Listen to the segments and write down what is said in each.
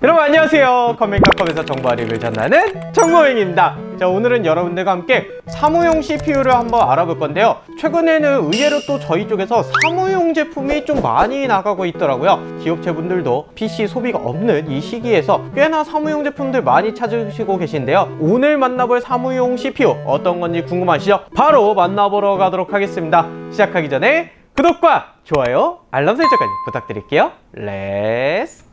여러분 안녕하세요. 컴맹카컴에서 정보 알입을 전하는 정모행입니다. 자 오늘은 여러분들과 함께 사무용 CPU를 한번 알아볼 건데요. 최근에는 의외로 또 저희 쪽에서 사무용 제품이 좀 많이 나가고 있더라고요. 기업체분들도 PC 소비가 없는 이 시기에서 꽤나 사무용 제품들 많이 찾으시고 계신데요. 오늘 만나볼 사무용 CPU 어떤 건지 궁금하시죠? 바로 만나보러 가도록 하겠습니다. 시작하기 전에 구독과 좋아요 알람 설정까지 부탁드릴게요. 렛츠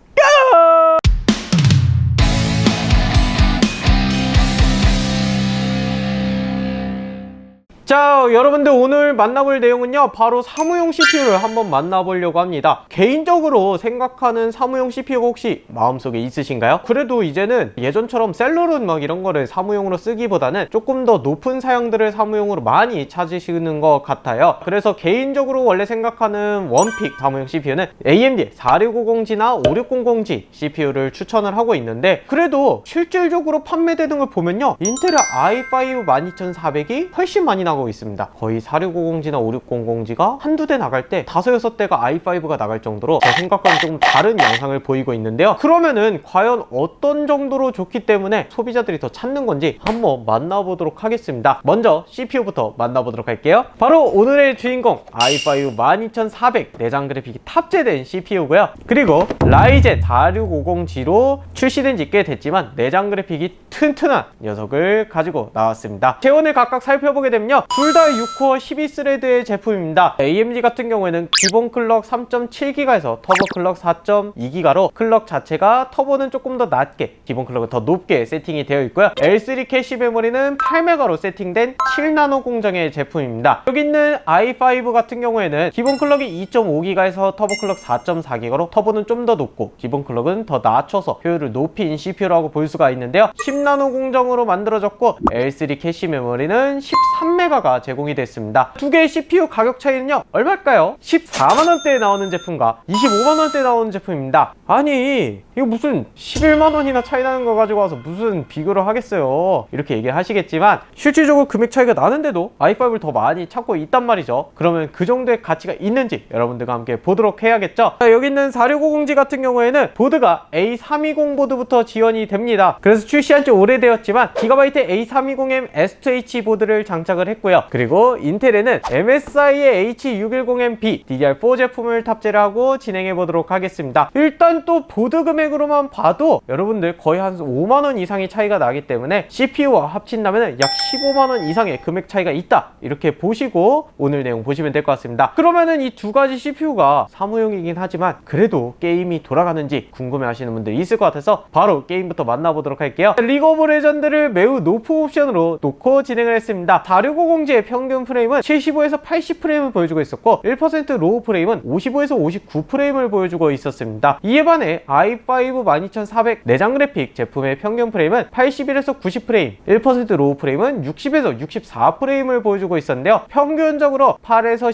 자 여러분들 오늘 만나볼 내용은요 바로 사무용 CPU를 한번 만나보려고 합니다 개인적으로 생각하는 사무용 CPU가 혹시 마음속에 있으신가요? 그래도 이제는 예전처럼 셀러론 막 이런 거를 사무용으로 쓰기보다는 조금 더 높은 사양들을 사무용으로 많이 찾으시는 것 같아요 그래서 개인적으로 원래 생각하는 원픽 사무용 CPU는 AMD 4650G나 5600G CPU를 추천을 하고 있는데 그래도 실질적으로 판매되는 걸 보면요 인텔의 i5 12400이 훨씬 많이 나 가고 있습니다. 거의 4650G나 5600G가 한두 대 나갈 때 다섯 여섯 대가 i5가 나갈 정도로 제 생각과는 조금 다른 양상을 보이고 있는데요. 그러면은 과연 어떤 정도로 좋기 때문에 소비자들이 더 찾는 건지 한번 만나보도록 하겠습니다. 먼저 CPU부터 만나보도록 할게요. 바로 오늘의 주인공 i5 12400 내장 그래픽이 탑재된 CPU고요. 그리고 라이젠 4650G로 출시된 지 꽤 됐지만 내장 그래픽이 튼튼한 녀석을 가지고 나왔습니다. 재원을 각각 살펴보게 되면요 둘 다 6코어 12스레드의 제품입니다. AMD 같은 경우에는 기본 클럭 3.7기가에서 터보 클럭 4.2기가로 클럭 자체가 터보는 조금 더 낮게 기본 클럭은 더 높게 세팅이 되어 있고요. L3 캐시 메모리는 8메가로 세팅된 7나노 공정의 제품입니다. 여기 있는 i5 같은 경우에는 기본 클럭이 2.5기가에서 터보 클럭 4.4기가로 터보는 좀 더 높고 기본 클럭은 더 낮춰서 효율을 높인 CPU라고 볼 수가 있는데요. 10나노 공정으로 만들어졌고 L3 캐시 메모리는 13메가 가 제공이 됐습니다. 두 개의 CPU 가격 차이는요 얼마일까요? 14만원대에 나오는 제품과 25만원대에 나오는 제품입니다. 아니 이거 무슨 11만원이나 차이 나는 거 가지고 와서 무슨 비교를 하겠어요? 이렇게 얘기를 하시겠지만 실질적으로 금액 차이가 나는데도 i5를 더 많이 찾고 있단 말이죠. 그러면 그 정도의 가치가 있는지 여러분들과 함께 보도록 해야겠죠? 자, 여기 있는 4650G 같은 경우에는 보드가 A320 보드부터 지원이 됩니다. 그래서 출시한 지 오래되었지만 기가바이트 A320M S2H 보드를 장착을 했고 요. 그리고 인텔에는 MSI의 H610MP DDR4 제품을 탑재를 하고 진행해 보도록 하겠습니다. 일단 또 보드 금액으로만 봐도 여러분들 거의 한 5만원 이상의 차이가 나기 때문에 CPU와 합친다면 약 15만원 이상의 금액 차이가 있다. 이렇게 보시고 오늘 내용 보시면 될 것 같습니다. 그러면은 이 두 가지 CPU가 사무용이긴 하지만 그래도 게임이 돌아가는지 궁금해 하시는 분들이 있을 것 같아서 바로 게임부터 만나보도록 할게요. 리그 오브 레전드를 매우 높은 옵션으로 놓고 진행을 했습니다 4650G의 평균 프레임은 75에서 80프레임을 보여주고 있었고 1% 로우 프레임은 55에서 59프레임을 보여주고 있었습니다. 이에 반해 i5 12400 내장 그래픽 제품의 평균 프레임은 81에서 90프레임 1% 로우 프레임은 60에서 64프레임을 보여주고 있었는데요. 평균적으로 8에서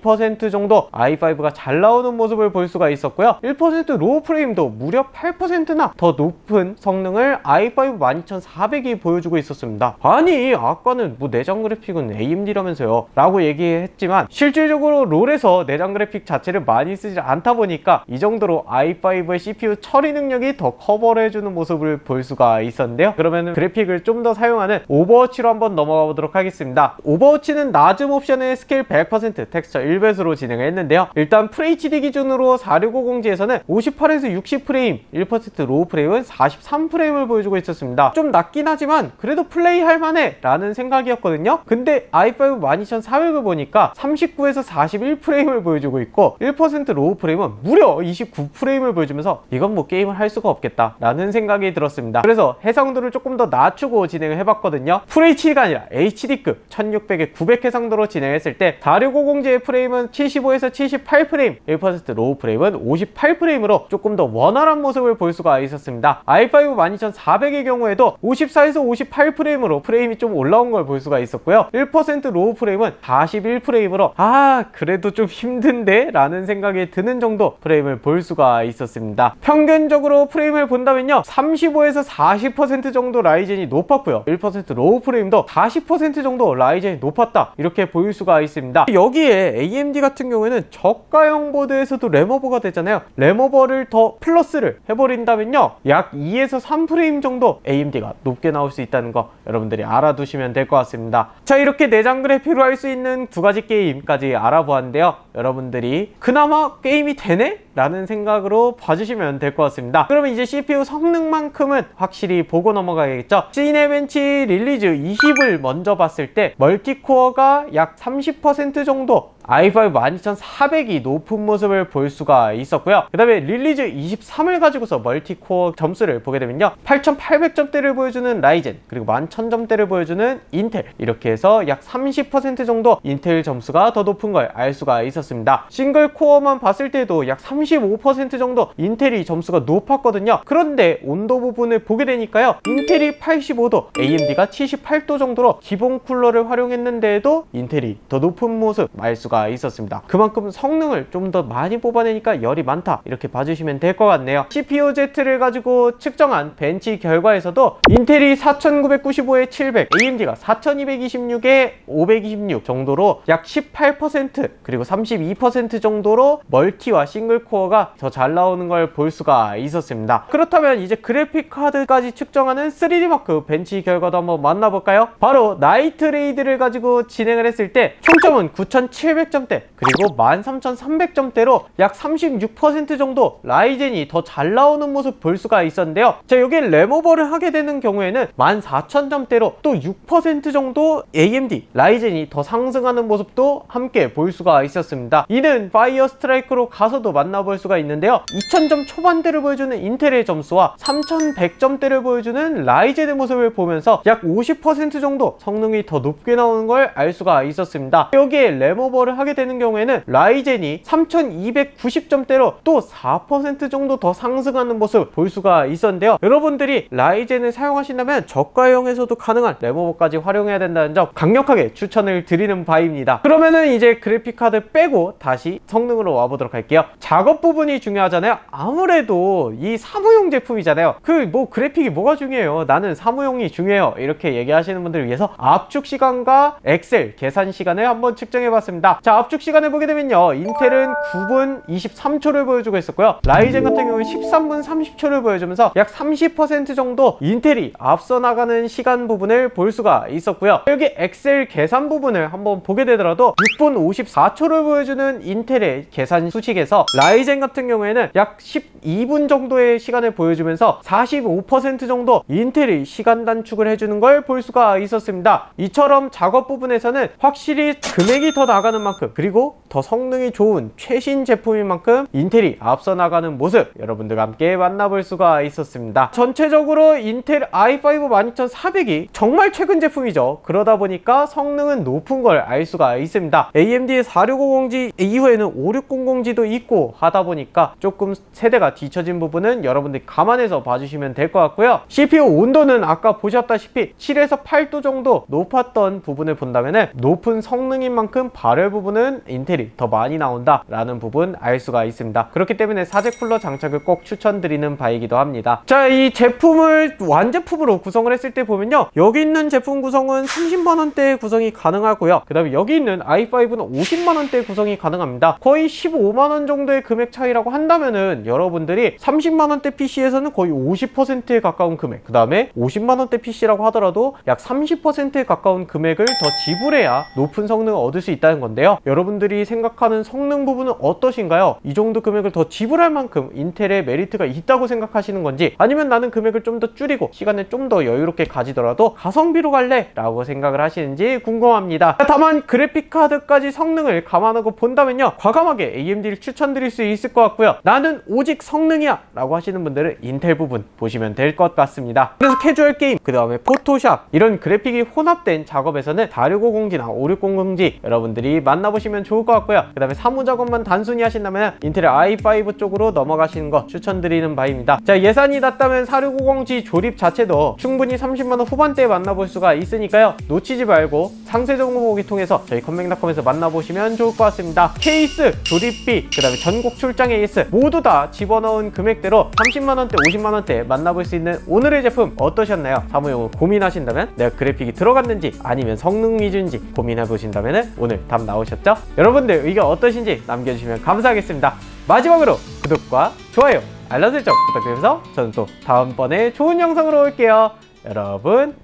12% 정도 i5가 잘 나오는 모습을 볼 수가 있었고요. 1% 로우 프레임도 무려 8%나 더 높은 성능을 i5 12400이 보여주고 있었습니다. 아니 아까는 뭐 내장 그래픽은 AMD라면서요. 라고 얘기했지만 실질적으로 롤에서 내장 그래픽 자체를 많이 쓰지 않다 보니까 이 정도로 i5의 CPU 처리 능력이 더 커버를 해주는 모습을 볼 수가 있었는데요. 그러면 그래픽을 좀 더 사용하는 오버워치로 한번 넘어가 보도록 하겠습니다. 오버워치는 낮음 옵션의 스케일 100% 텍스처 1배수로 진행을 했는데요. 일단 FHD 기준으로 4650G에서는 58에서 60프레임 1% 로우 프레임은 43프레임을 보여주고 있었습니다. 좀 낮긴 하지만 그래도 플레이 할 만해 라는 생각이었거든요. 근데 i5 12400을 보니까 39에서 41프레임을 보여주고 있고 1% 로우 프레임은 무려 29프레임을 보여주면서 이건 뭐 게임을 할 수가 없겠다 라는 생각이 들었습니다. 그래서 해상도를 조금 더 낮추고 진행을 해봤거든요. FHD가 아니라 HD급 1600에 900 해상도로 진행했을 때 4650G의 프레임은 75에서 78프레임 1% 로우 프레임은 58프레임으로 조금 더 원활한 모습을 볼 수가 있었습니다. i5 12400의 경우에도 54에서 58프레임으로 프레임이 좀 올라온 걸 볼 수가 있었고요 1% 50% 로우 프레임은 41프레임으로 아 그래도 좀 힘든데? 라는 생각이 드는 정도 프레임을 볼 수가 있었습니다. 평균적으로 프레임을 본다면요. 35에서 40% 정도 라이젠이 높았고요. 1% 로우 프레임도 40% 정도 라이젠이 높았다. 이렇게 보일 수가 있습니다. 여기에 AMD 같은 경우에는 저가형 보드에서도 램오버가 되잖아요. 램오버를 더 플러스를 해버린다면요. 약 2에서 3프레임 정도 AMD가 높게 나올 수 있다는 거 여러분들이 알아두시면 될 것 같습니다. 자 이렇게 내장 그래픽으로 할수 있는 두 가지 게임까지 알아보았는데요 여러분들이 그나마 게임이 되네? 라는 생각으로 봐주시면 될 것 같습니다. 그러면 이제 CPU 성능만큼은 확실히 보고 넘어가야겠죠? 시네벤치 릴리즈 20을 먼저 봤을 때 멀티코어가 약 30% 정도 i5 12400이 높은 모습을 볼 수가 있었고요. 그 다음에 릴리즈 23을 가지고서 멀티코어 점수를 보게 되면요. 8800점대를 보여주는 라이젠 그리고 11000점대를 보여주는 인텔 이렇게 해서 약 30% 정도 인텔 점수가 더 높은 걸 알 수가 있었습니다. 싱글 코어만 봤을 때도 약35% 정도 인텔이 점수가 높았거든요. 그런데 온도 부분을 보게 되니까요. 인텔이 85도 AMD가 78도 정도로 기본 쿨러를 활용했는데도 인텔이 더 높은 모습 알 수가 있었습니다. 그만큼 성능을 좀 더 많이 뽑아내니까 열이 많다. 이렇게 봐주시면 될 것 같네요. CPU-Z를 가지고 측정한 벤치 결과에서도 인텔이 4995에 700 AMD가 4226에 526 정도로 약 18% 그리고 32% 정도로 멀티와 싱글 코 어가 더 잘 나오는 걸 볼 수가 있었습니다. 그렇다면 이제 그래픽 카드까지 측정하는 3D 마크 벤치 결과도 한번 만나볼까요? 바로 나이트 레이드를 가지고 진행을 했을 때 총점은 9700점대 그리고 13300점대로 약 36% 정도 라이젠이 더 잘 나오는 모습 볼 수가 있었는데요. 자 여기 램오버를 하게 되는 경우에는 14000점대로 또 6% 정도 AMD 라이젠이 더 상승하는 모습도 함께 볼 수가 있었습니다. 이는 파이어 스트라이크로 가서도 만나 볼 수가 있는데요. 2000점 초반대를 보여주는 인텔의 점수와 3100점대를 보여주는 라이젠의 모습을 보면서 약 50% 정도 성능이 더 높게 나오는 걸 알 수가 있었습니다. 여기에 램오버를 하게 되는 경우에는 라이젠이 3290점대로 또 4% 정도 더 상승하는 모습 볼 수가 있었는데요. 여러분들이 라이젠을 사용하신다면 저가형에서도 가능한 램오버까지 활용해야 된다는 점 강력하게 추천을 드리는 바입니다. 그러면은 이제 그래픽카드 빼고 다시 성능으로 와보도록 할게요. 작업 부분이 중요하잖아요. 아무래도 이 사무용 제품이잖아요. 그 뭐 그래픽이 뭐가 중요해요? 나는 사무용이 중요해요. 이렇게 얘기하시는 분들을 위해서 압축 시간과 엑셀 계산 시간을 한번 측정해 봤습니다. 자 압축 시간을 보게 되면요. 인텔은 9분 23초를 보여주고 있었고요. 라이젠 같은 경우는 13분 30초를 보여주면서 약 30% 정도 인텔이 앞서 나가는 시간 부분을 볼 수가 있었고요. 여기 엑셀 계산 부분을 한번 보게 되더라도 6분 54초를 보여주는 인텔의 계산 수식에서 라이젠 같은 경우에는 약 12분 정도의 시간을 보여주면서 45% 정도 인텔이 시간 단축을 해주는 걸 볼 수가 있었습니다. 이처럼 작업 부분에서는 확실히 금액이 더 나가는 만큼 그리고 더 성능이 좋은 최신 제품인 만큼 인텔이 앞서 나가는 모습 여러분들과 함께 만나볼 수가 있었습니다. 전체적으로 인텔 i5 12400이 정말 최근 제품이죠. 그러다 보니까 성능은 높은 걸 알 수가 있습니다. AMD의 4650G 이후에는 5600G도 있고 하다 보니까 조금 세대가 뒤처진 부분은 여러분들이 감안해서 봐주시면 될 것 같고요. CPU 온도는 아까 보셨다시피 7에서 8도 정도 높았던 부분을 본다면 높은 성능인 만큼 발열 부분은 인텔이 더 많이 나온다 라는 부분 알 수가 있습니다. 그렇기 때문에 사제 쿨러 장착을 꼭 추천드리는 바이기도 합니다. 자 이 제품을 완제품으로 구성을 했을 때 보면요. 여기 있는 제품 구성은 30만 원대 구성이 가능하고요. 그 다음에 여기 있는 i5는 50만 원대 구성이 가능합니다. 거의 15만 원 정도의 금액 차이라고 한다면은 여러분들이 30만 원대 PC에서는 거의 50%에 가까운 금액 그 다음에 50만 원대 PC라고 하더라도 약 30%에 가까운 금액을 더 지불해야 높은 성능을 얻을 수 있다는 건데요 여러분들이 생각하는 성능 부분은 어떠신가요? 이 정도 금액을 더 지불할 만큼 인텔의 메리트가 있다고 생각하시는 건지 아니면 나는 금액을 좀 더 줄이고 시간을 좀 더 여유롭게 가지더라도 가성비로 갈래? 라고 생각을 하시는지 궁금합니다 다만 그래픽카드까지 성능을 감안하고 본다면요 과감하게 AMD를 추천드릴 수 있을 것 같고요 나는 오직 성능이야 라고 하시는 분들은 인텔 부분 보시면 될 것 같습니다 그래서 캐주얼 게임 그 다음에 포토샵 이런 그래픽이 혼합된 작업에서는 4650G나 5600G 여러분들이 만나보시면 좋을 것 같고요. 그 다음에 사무 작업만 단순히 하신다면 인텔 i5 쪽으로 넘어가시는 거 추천드리는 바입니다. 자 예산이 낮다면 4650G 조립 자체도 충분히 30만원 후반대에 만나볼 수가 있으니까요. 놓치지 말고 상세 정보 보기 통해서 저희 컴맹닷컴에서 만나보시면 좋을 것 같습니다. 케이스, 조립비, 그 다음에 전국 출장 AS 모두 다 집어넣은 금액대로 30만원대, 50만원대 만나볼 수 있는 오늘의 제품 어떠셨나요? 사무용을 고민하신다면 내가 그래픽이 들어갔는지 아니면 성능 위주인지 고민해 보신다면 오늘 답 나오셨죠? 여러분들 의견 어떠신지 남겨주시면 감사하겠습니다. 마지막으로 구독과 좋아요, 알람 설정 부탁드리면서 저는 또 다음번에 좋은 영상으로 올게요. 여러분